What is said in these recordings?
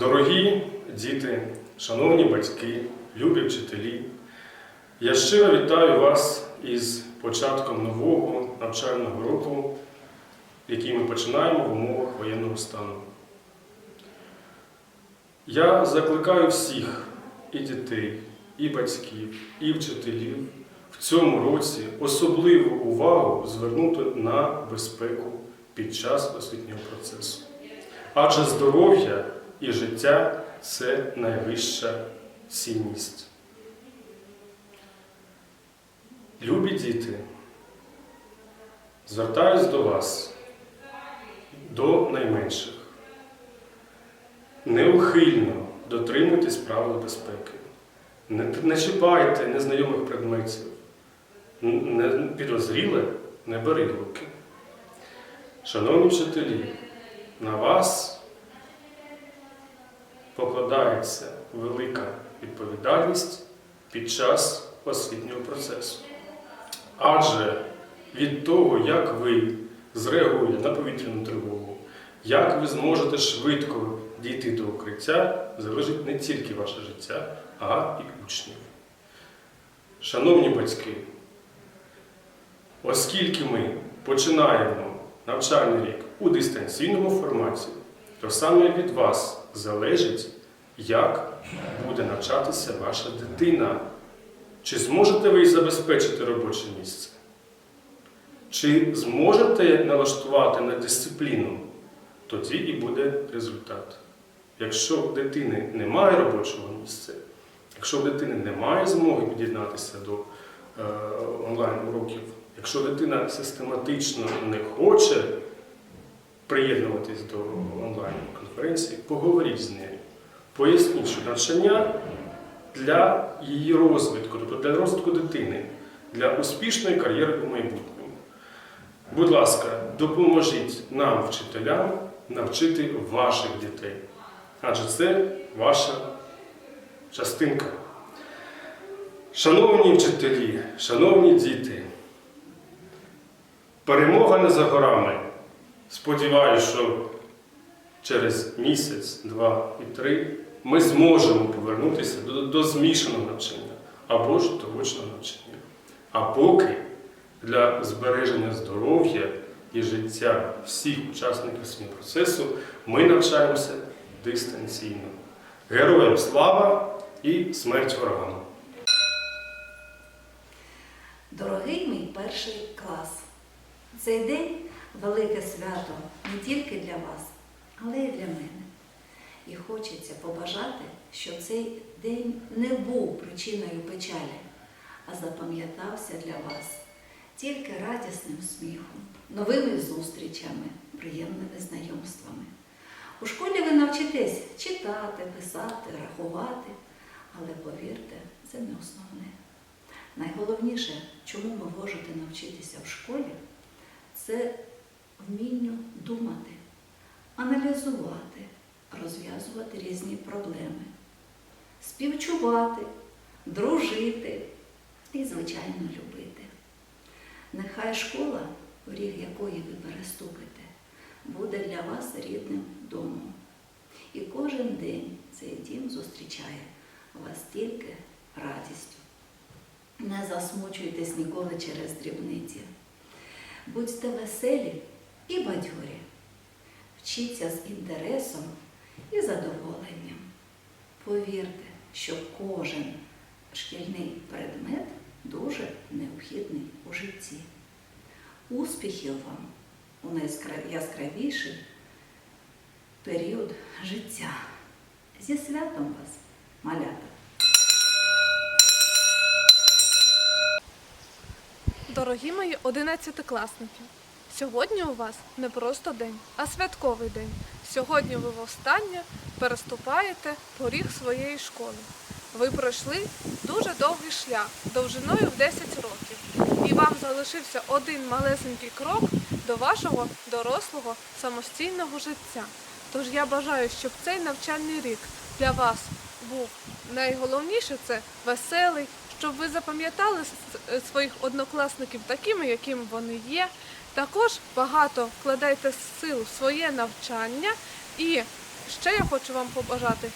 Дорогі діти, шановні батьки, любі вчителі, я щиро вітаю вас із початком нового навчального року, який ми починаємо в умовах воєнного стану. Я закликаю всіх і дітей, і батьків, і вчителів в цьому році особливу увагу звернути на безпеку під час освітнього процесу. Адже здоров'я і життя це найвища цінність. Любі діти, звертаюсь до вас, до найменших. Неухильно дотримуйтесь правил безпеки. Не, не чіпайте незнайомих предметів. Не підозріле не бери руки. Шановні вчителі, на вас покладається велика відповідальність під час освітнього процесу. Адже від того, як ви зреагуєте на повітряну тривогу, як ви зможете швидко дійти до укриття, залежить не тільки ваше життя, а і учнів. Шановні батьки, оскільки ми починаємо навчальний рік у дистанційному форматі, то саме від вас залежить, як буде навчатися ваша дитина. Чи зможете ви їй забезпечити робоче місце? Чи зможете налаштувати на дисципліну? Тоді і буде результат. Якщо в дитини немає робочого місця, якщо в дитини немає змоги під'єднатися до е, онлайн-уроків, якщо дитина систематично не хоче приєднуватись до онлайн-конференції, поговоріть з нею. Поясніть, що навчання для її розвитку, тобто для розвитку дитини, для успішної кар'єри у майбутньому. Будь ласка, допоможіть нам, вчителям, навчити ваших дітей. Адже це ваша частинка. Шановні вчителі, шановні діти, перемога не за горами. Сподіваюся, що через місяць, два і три ми зможемо повернутися до, до змішаного навчання або ж до очного навчання. А поки для збереження здоров'я і життя всіх учасників процесу ми навчаємося дистанційно. Героям слава і смерть ворогам! Дорогий мій перший клас, цей день велике свято не тільки для вас, але й для мене. І хочеться побажати, щоб цей день не був причиною печалі, а запам'ятався для вас тільки радісним сміхом, новими зустрічами, приємними знайомствами. У школі ви навчитесь читати, писати, рахувати, але повірте, це не основне. Найголовніше, чому ви можете навчитися в школі, це вмінню думати, аналізувати, розв'язувати різні проблеми, співчувати, дружити і, звичайно, любити. Нехай школа, поріг якої ви переступите, буде для вас рідним домом. І кожен день цей дім зустрічає вас тільки радістю. Не засмучуйтесь ніколи через дрібниці. Будьте веселі і бадьорі. Вчіться з інтересом і задоволенням. Повірте, що кожен шкільний предмет дуже необхідний у житті. Успіхів вам у найяскравіший період життя. Зі святом вас, малята! Дорогі мої одинадцятикласники, сьогодні у вас не просто день, а святковий день. Сьогодні ви востаннє переступаєте поріг своєї школи. Ви пройшли дуже довгий шлях, довжиною в 10 років, і вам залишився один малесенький крок до вашого дорослого самостійного життя. Тож я бажаю, щоб цей навчальний рік для вас був найголовніше це веселий, щоб ви запам'ятали своїх однокласників такими, якими вони є. Також багато вкладайте сил в своє навчання. І ще я хочу вам побажати,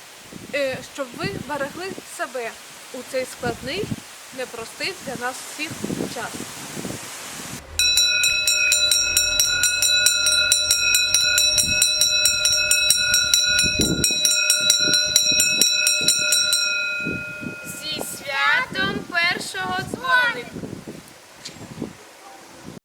е, щоб ви берегли себе у цей складний, непростий для нас всіх час. you